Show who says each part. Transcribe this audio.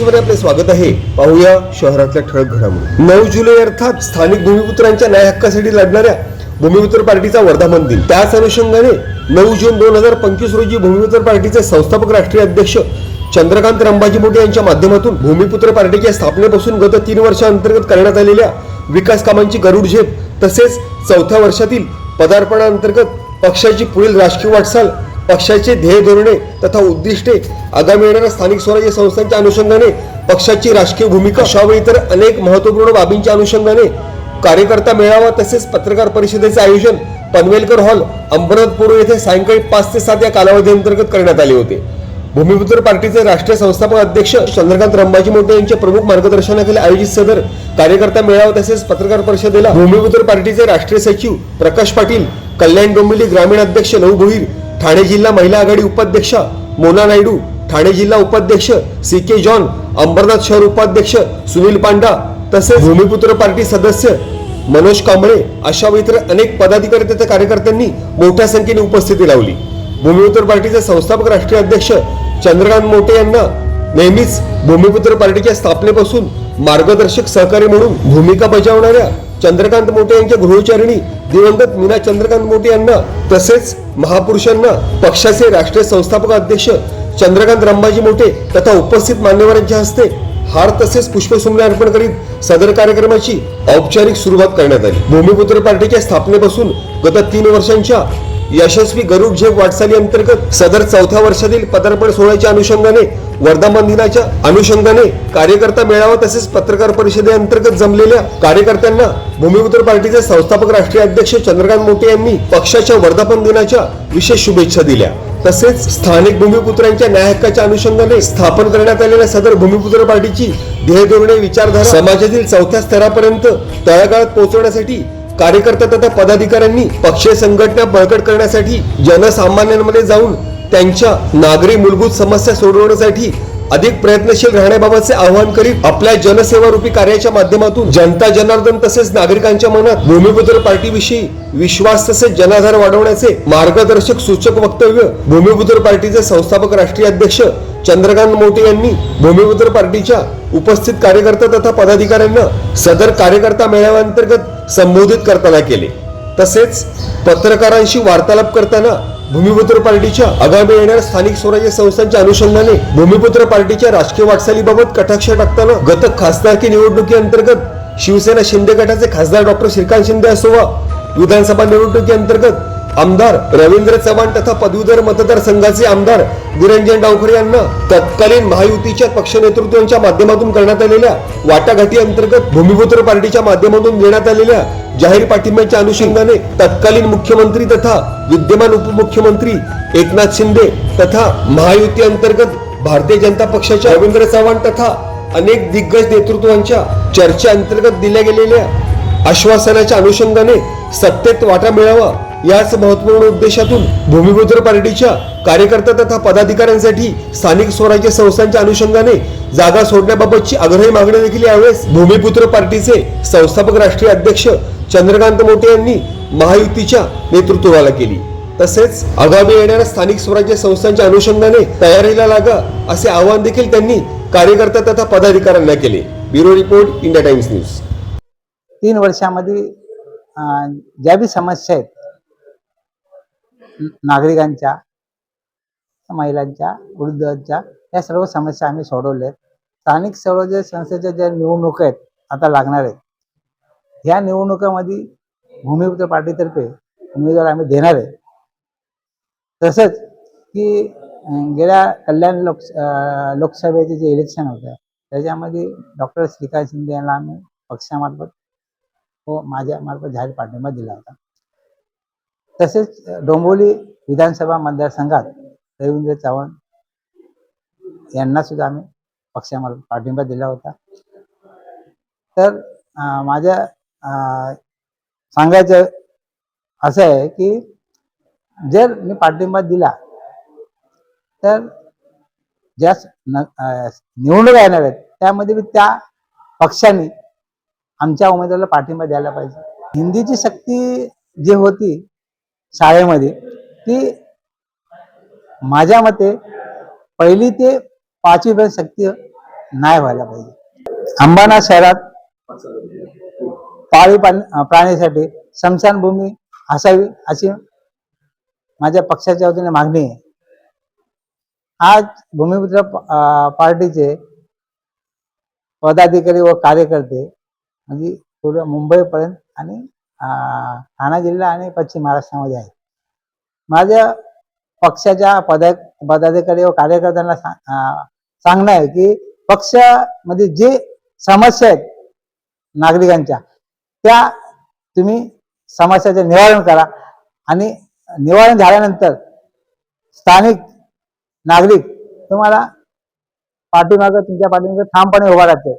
Speaker 1: न्यूजमध्ये आपले स्वागत आहे. पाहूया शहरातल्या ठळक घडामोडी. नऊ जुलै अर्थात स्थानिक भूमिपुत्रांच्या न्याय हक्कासाठी लढणाऱ्या भूमिपुत्र पार्टीचा वर्धापन दिन. त्याच अनुषंगाने नऊ जून दोन हजार पंचवीस रोजी भूमिपुत्र पार्टीचे संस्थापक राष्ट्रीय अध्यक्ष चंद्रकांत रंबाजी मोठे यांच्या माध्यमातून भूमिपुत्र पार्टीच्या स्थापनेपासून गत तीन वर्षांतर्गत करण्यात आलेल्या विकास कामांची गरुड झेप तसेच चौथ्या वर्षातील पदार्पणाअंतर्गत पक्षाची पुढील राजकीय वाटचाल पक्षाचे ध्येय धोरणे तथा उद्दिष्टे आगामी येणाऱ्या स्थानिक स्वराज्य संस्थांच्या अनुषंगाने पक्षाची राजकीय भूमिका अशावेळी तर अनेक महत्त्वपूर्ण बाबींच्या अनुषंगाने कार्यकर्ता मेळावा तसेच पत्रकार परिषदेचे आयोजन पनवेलकर हॉल अंबरनाथपूर्व येथे सायंकाळी पाच ते सात या कालावधी अंतर्गत करण्यात आले होते. भूमिपुत्र पार्टीचे राष्ट्रीय संस्थापक अध्यक्ष चंद्रकांत रंबाजी मोठे यांच्या प्रमुख मार्गदर्शनाखाली आयोजित सदर कार्यकर्ता मेळावा तसेच पत्रकार परिषदेला भूमिपुत्र पार्टीचे राष्ट्रीय सचिव प्रकाश पाटील कल्याण डोंबिवली ग्रामीण अध्यक्ष नऊ भोईर ठाणे जिल्हा महिला आघाडी उपाध्यक्षा मोना नायडू ठाणे जिल्हा उपाध्यक्ष सी के जॉन अंबरनाथ शहर उपाध्यक्ष सुनील पांडा तसेच भूमिपुत्र पार्टी सदस्य मनोज कांबळे अशा इतर अनेक पदाधिकारी तथा कार्यकर्त्यांनी मोठ्या संख्येने उपस्थिती लावली. भूमिपुत्र पार्टीचे संस्थापक राष्ट्रीय अध्यक्ष चंद्रकांत मोटे यांना नेहमीच भूमिपुत्र पार्टीच्या स्थापनेपासून मार्गदर्शक सहकारी म्हणून भूमिका बजावणाऱ्या चंद्रकांत मोटे यांच्या गृहचारिणी दिवंगत मीना चंद्रकांत मोटे यांना तसेच महापुरुषांना पक्षाचे राष्ट्रीय संस्थापक अध्यक्ष चंद्रकांत रंबाजी मोटे तथा उपस्थित मान्यवरांच्या हस्ते हार तसेच पुष्पसुमने अर्पण करीत सदर कार्यक्रमाची औपचारिक सुरुवात करण्यात आली. भूमिपुत्र पार्टीच्या स्थापनेपासून गत तीन वर्षांच्या यशस्वी गरुड झेप वाटचाली अंतर्गत सदर चौथ्या वर्षातील पदार्पण सोहळ्याच्या अनुषंगाने वर्धापन दिनाच्या अनुषंगाने कार्यकर्ता मेळावा तसेच पत्रकार परिषदेअंतर्गत जमलेल्या कार्यकर्त्यांना भूमिपुत्र पार्टीचे संस्थापक राष्ट्रीय अध्यक्ष चंद्रकांत मोटे यांनी पक्षाच्या वर्धापन दिनाच्या विशेष शुभेच्छा दिल्या. तसेच स्थानिक भूमिपुत्रांच्या न्याय हक्काच्या अनुषंगाने स्थापन करण्यात आलेल्या सदर भूमिपुत्र पार्टीची ध्येय धोरणे विचारधारा समाजातील चौथ्या स्तरापर्यंत तळागाळात पोहोचवण्यासाठी कार्यकर्ता तथा पदाधिकाऱ्यांनी पक्षीय संघटना बळकट करण्यासाठी जनसामान्यांमध्ये जाऊन त्यांच्या नागरी मूलभूत समस्या सोडवण्यासाठी अधिक प्रयत्नशील राहण्याबाबतचे आवाहन करीत आपल्या जनसेवा रूपी कार्याच्या माध्यमातून जनता जनार्दन तसेच नागरिकांच्या मनात भूमिपुत्र पार्टीविषयी विश्वास तसेच जनाधार वाढवण्याचे मार्गदर्शक सूचक वक्तव्य भूमिपुत्र पार्टीचे संस्थापक राष्ट्रीय अध्यक्ष चंद्रकांत मोटे यांनी भूमिपुत्र पार्टीच्या उपस्थित कार्यकर्ता तथा पदाधिकाऱ्यांना सदर कार्यकर्ता मेळाव्याअंतर्गत संबोधित करताना केले. तसेच पत्रकारांशी वार्तालाप करताना भूमिपुत्र पार्टीच्या आगामी येणाऱ्या स्थानिक स्वराज्य संस्थांच्या अनुषंगाने भूमिपुत्र पार्टीच्या राजकीय वाटचालीबाबत कटाक्ष टाकताना गत खासदारकी निवडणुकीअंतर्गत शिवसेना शिंदे गटाचे खासदार डॉक्टर श्रीकांत शिंदे असो वा विधानसभा निवडणुकीअंतर्गत आमदार रवींद्र चव्हाण तथा पदवीधर मतदारसंघाचे आमदार निरंजन डावखरे यांना तत्कालीन महायुतीच्या पक्ष नेतृत्वांच्या माध्यमातून करण्यात आलेल्या वाटाघाटी अंतर्गत भूमिपुत्र पार्टीच्या माध्यमातून देण्यात आलेल्या जाहीर पाठिंब्याच्या अनुषंगाने तत्कालीन मुख्यमंत्री तथा विद्यमान उपमुख्यमंत्री एकनाथ शिंदे तथा महायुती अंतर्गत भारतीय जनता पक्षाच्या रवींद्र चव्हाण तथा अनेक दिग्गज नेतृत्वांच्या चर्चे अंतर्गत दिल्या गेलेल्या आश्वासनाच्या अनुषंगाने सत्तेत वाटा मिळावा याच महत्त्वपूर्ण उद्देशातून भूमिपुत्र पार्टीच्या कार्यकर्ता तथा पदाधिकाऱ्यांसाठी स्थानिक स्वराज्य संस्थांच्या अनुषंगाने जागा सोडण्याबाबतची आग्रही मागणी देखील यावेळेस भूमिपुत्र पार्टीचे संस्थापक राष्ट्रीय अध्यक्ष चंद्रकांत मोटे यांनी महायुतीच्या नेतृत्वाला केली. तसेच आगामी येणाऱ्या स्थानिक स्वराज्य संस्थांच्या अनुषंगाने तयारीला लागा असे आवाहन देखील त्यांनी कार्यकर्ता तथा पदाधिकाऱ्यांना केले. Bureau report India Times news.
Speaker 2: तीन वर्षामध्ये ज्या बी समस्या आहेत नागरिकांच्या महिलांच्या वृद्धांच्या या सर्व समस्या आम्ही सोडवल्या आहेत स्थानिक स्वराज्य संस्थेच्या ज्या निवडणुका आहेत आता लागणार आहेत. ह्या निवडणुकामध्ये भूमिपुत्र पार्टीतर्फे उमेदवार आम्ही देणार आहे. तसंच की गेल्या कल्याण लोक लोकसभेचे जे इलेक्शन होतं त्याच्यामध्ये डॉक्टर श्रीकांत शिंदे यांना आम्ही पक्षामार्फत हो, व माझ्या मार्फत जाहीर पाठिंबा दिला होता. तसेच डोंबिवली विधानसभा मतदारसंघात रवींद्र चव्हाण यांना सुद्धा आम्ही पक्षामार्फत पाठिंबा दिला होता. तर माझ्या सांगायचं असं आहे की जर मी पाठिंबा दिला तर ज्या निवडणूक येणार आहेत त्यामध्ये बी त्या पक्षाने आमच्या उमेदवाराला पाठिंबा द्यायला पाहिजे. हिंदीची शक्ती जी होती शाळेमध्ये. ती माझ्या मते पहिली ते पाचवी पर्यंत सक्ती नाही व्हायला पाहिजे. अंबाना शहरात पाळीव प्राण- अं, प्राण्यासाठी स्मशानभूमी असावी अशी माझ्या पक्षाच्या वतीने मागणी आहे. आज भूमिपुत्र पार्टीचे पदाधिकारी व कार्यकर्ते म्हणजे पूर्ण मुंबईपर्यंत आणि ठाणा जिल्हा आणि पश्चिम महाराष्ट्रामध्ये आहेत. माझ्या पक्षाच्या पदा पदाधिकारी व कार्यकर्त्यांना सांग सांगणं आहे की पक्षामध्ये जे समस्या आहेत नागरिकांच्या त्या तुम्ही समस्याचे निवारण करा आणि निवारण झाल्यानंतर स्थानिक नागरिक तुम्हाला पाठीमागं तुमच्या पाठीमागं ठामपणे उभा राहते